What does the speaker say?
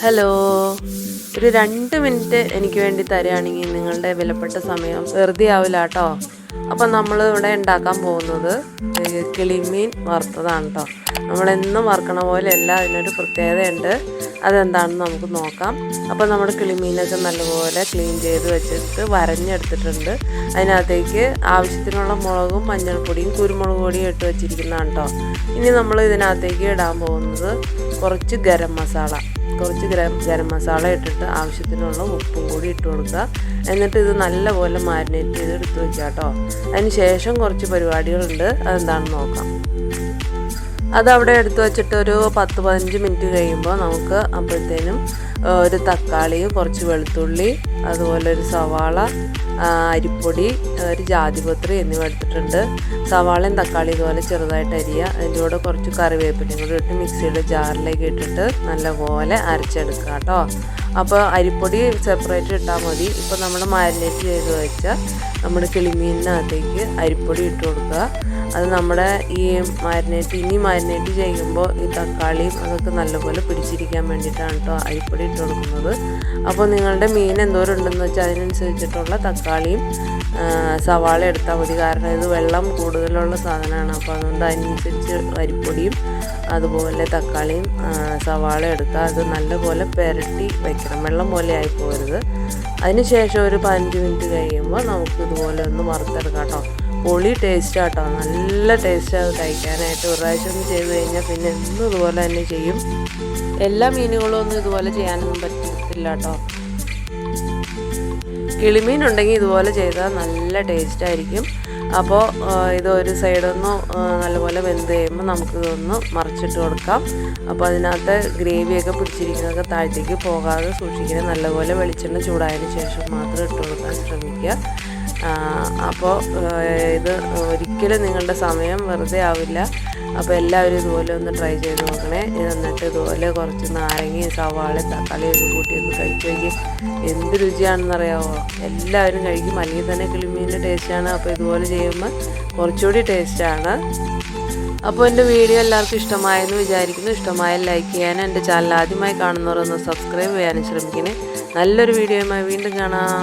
Hello ഒരു രണ്ട് minute എനിക്ക് വേണ്ടി തരികയാണെങ്കിൽ നിങ്ങളുടെ വിലപ്പെട്ട സമയം വെറുതെ ആവില്ല കേട്ടോ. അപ്പം നമ്മൾ ഇവിടെ ഉണ്ടാക്കാൻ പോകുന്നത് കിളിമീൻ വറുത്തതാണ് കേട്ടോ. നമ്മളെന്നും വറുക്കണ പോലെയല്ല അതിനൊരു പ്രത്യേകതയുണ്ട്. അതെന്താണെന്ന് നമുക്ക് നോക്കാം. അപ്പോൾ നമ്മുടെ കിളിമീനൊക്കെ നല്ലപോലെ ക്ലീൻ ചെയ്ത് വെച്ചിട്ട് വരഞ്ഞെടുത്തിട്ടുണ്ട്. അതിനകത്തേക്ക് ആവശ്യത്തിനുള്ള മുളകും മഞ്ഞൾപ്പൊടിയും കുരുമുളക് പൊടിയും ഇട്ട് വെച്ചിരിക്കുന്നതാണ് കേട്ടോ. ഇനി നമ്മൾ ഇതിനകത്തേക്ക് ഇടാൻ പോകുന്നത് കുറച്ച് ഗരം മസാല. കുറച്ച് ഗരം ഗരം മസാല ഇട്ടിട്ട് ആവശ്യത്തിനുള്ള ഉപ്പും കൂടി ഇട്ട് കൊടുക്കുക. എന്നിട്ട് ഇത് നല്ലപോലെ മാരിനേറ്റ് ചെയ്ത് എടുത്ത് വെക്കുക കേട്ടോ. അതിന് ശേഷം കുറച്ച് പരിപാടികളുണ്ട്. അതെന്താണെന്ന് നോക്കാം. അതവിടെ എടുത്തു വെച്ചിട്ട് ഒരു പത്ത് പതിനഞ്ച് മിനിറ്റ് കഴിയുമ്പോൾ നമുക്ക് അപ്പോഴത്തേനും ഒരു തക്കാളി കുറച്ച് വെളുത്തുള്ളി അതുപോലെ ഒരു സവാള അരിപ്പൊടി ഒരു ജാതിപത്രി എന്നിവ എടുത്തിട്ടുണ്ട്. സവാളയും തക്കാളി ഇതുപോലെ ചെറുതായിട്ട് അരിയുക അതിന്റെ കൂടെ കുറച്ച് കറിവേപ്പിലയും കൂടി ഇട്ട് മിക്സിയുടെ ജാറിലേക്ക് ഇട്ടിട്ട് നല്ലപോലെ അരച്ചെടുക്കുക കേട്ടോ. അപ്പോൾ അരിപ്പൊടി സെപ്പറേറ്റ് ഇട്ടാൽ മതി. ഇപ്പോൾ നമ്മൾ മാരിനേറ്റ് ചെയ്ത് വെച്ച നമ്മുടെ കിളിമീനിനകത്തേക്ക് അരിപ്പൊടി ഇട്ട് കൊടുക്കുക. അത് നമ്മുടെ ഈ മാരിനേറ്റ് ഇനി മാരിനേറ്റ് ചെയ്യുമ്പോൾ ഈ തക്കാളിയും അതൊക്കെ നല്ലപോലെ പിടിച്ചിരിക്കാൻ വേണ്ടിയിട്ടാണ് കേട്ടോ അരിപ്പൊടി ഇട്ട് കൊടുക്കുന്നത്. അപ്പോൾ നിങ്ങളുടെ മീൻ എന്തോരം ഉണ്ടെന്ന് വെച്ചാൽ അതിനനുസരിച്ചിട്ടുള്ള തക്കാളിയും സവാള എടുത്താൽ മതി. കാരണം ഇത് വെള്ളം കൂടുതലുള്ള സാധനമാണ്. അപ്പോൾ അതുകൊണ്ട് അതിനനുസരിച്ച് അരിപ്പൊടിയും അതുപോലെ തക്കാളിയും സവാള എടുക്കുക അത് നല്ലപോലെ പുരട്ടി വെക്കണം വെള്ളം പോലെ ആയി പോകരുത് അതിന് ശേഷം ഒരു പതിനഞ്ച് മിനിറ്റ് കഴിയുമ്പോൾ നമുക്ക് ഇതുപോലെ ഒന്ന് വറുത്തെടുക്കാം കേട്ടോ. പൊളി ടേസ്റ്റ് ആട്ടോ. നല്ല ടേസ്റ്റ് അത് കഴിക്കാനായിട്ട്. ഒരു പ്രാവശ്യം ഒന്ന് ചെയ്ത് കഴിഞ്ഞാൽ പിന്നെ എന്നും ഇതുപോലെ തന്നെ ചെയ്യും. എല്ലാ മീനുകളും ഒന്നും ഇതുപോലെ ചെയ്യാനൊന്നും പറ്റത്തില്ല കേട്ടോ. കിളിമീൻ ഉണ്ടെങ്കിൽ ഇതുപോലെ ചെയ്താൽ നല്ല ടേസ്റ്റ് ആയിരിക്കും അപ്പോൾ ഇത് ഒരു സൈഡൊന്ന് നല്ലപോലെ വെന്ത് കഴിയുമ്പോൾ നമുക്ക് ഇതൊന്ന് മറിച്ചിട്ട് കൊടുക്കാം. അപ്പോൾ അതിനകത്ത് ഗ്രേവിയൊക്കെ പിടിച്ചിരിക്കുന്നതൊക്കെ താഴ്ത്തേക്ക് പോകാതെ സൂക്ഷിക്കണം നല്ലപോലെ വെളിച്ചെണ്ണ ചൂടായതിന് ശേഷം മാത്രം ഇട്ട് കൊടുക്കാൻ ശ്രമിക്കുക. അപ്പോൾ ഇത് ഒരിക്കലും നിങ്ങളുടെ സമയം വെറുതെ ആവില്ല. അപ്പോൾ എല്ലാവരും ഇതുപോലെ ഒന്ന് ട്രൈ ചെയ്ത് നോക്കണേ. എന്നിട്ട് ഇതുപോലെ കുറച്ച് നാരങ്ങയും സവാളയും തക്കാളിയും ഒക്കെ കൂട്ടി ഒന്ന് നോക്കി. എന്ത് രുചിയാണെന്നറിയാമോ എല്ലാവരും കഴിക്കും. അല്ലെങ്കിൽ തന്നെ കിളിമീന്റെ ടേസ്റ്റാണ് അപ്പോൾ ഇതുപോലെ ചെയ്യുമ്പോൾ കുറച്ചുകൂടി ടേസ്റ്റാണ് അപ്പോൾ എന്റെ വീഡിയോ എല്ലാവർക്കും ഇഷ്ടമായെന്ന് വിചാരിക്കുന്നു. ഇഷ്ടമായ ലൈക്ക് ചെയ്യാനും എന്റെ ചാനൽ ആദ്യമായി കാണുന്നവരൊന്ന് സബ്സ്ക്രൈബ് ചെയ്യാനും ശ്രമിക്കണേ. നല്ലൊരു വീഡിയോയുമായി വീണ്ടും കാണാം.